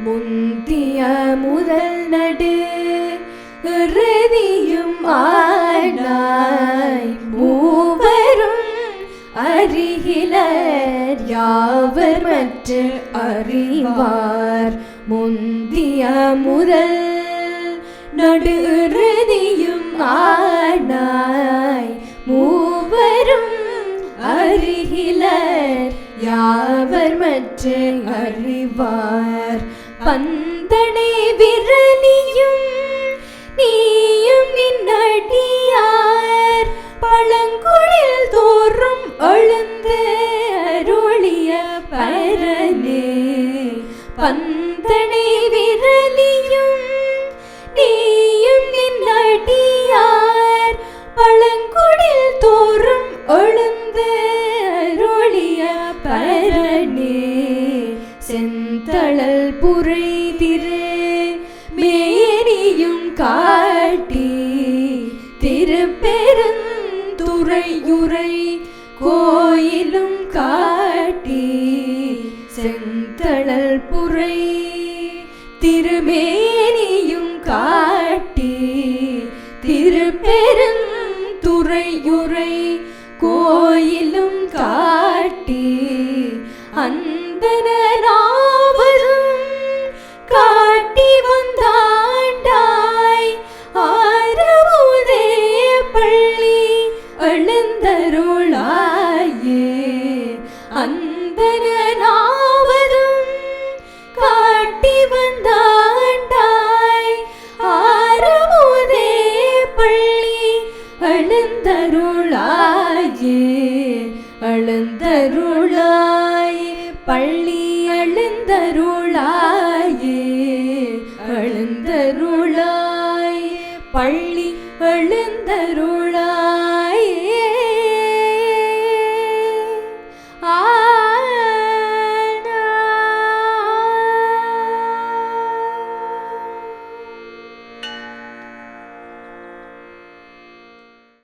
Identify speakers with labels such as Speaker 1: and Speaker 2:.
Speaker 1: முந்திய முதல் நடு இறுதியும் ஆனாய். மூவரும் அருகிலர் யாவர் மற்ற அறிவார். முந்திய முதல் நடு இறுதியும் ஆனாய். மூவரும் அருகிலர் யாவர் மற்ற அறிவார். பந்தனை விரலியும் நீயும் நின்னடியார் பழங்குழில் தோறும் எழுந்து அருளிய பரனே. பந்தனை விரலியும் நீயும் நின்னடியார் பழங்குடில் தோறும் எழுந்து அருளிய பரனே. செந்தழல் புரை திரு மேனியும் காட்டி திருப்பெருந்துறையுரை கோயிலும் காட்டி செந்தழல் புரை திருமேனியும் காட்டி அந்தனாவதும் காட்டி வந்தாண்டாய். ஆரமுதே பள்ளி எழுந்தருளாயே அந்தனாவதும் காட்டி வந்தாண்டாய். ஆரமுதே பள்ளி எழுந்தருளாயே எழுந்தருளாயே பள்ளி எழுந்தருளாயே எழுந்தருளாயே பள்ளி எழுந்தருளாயே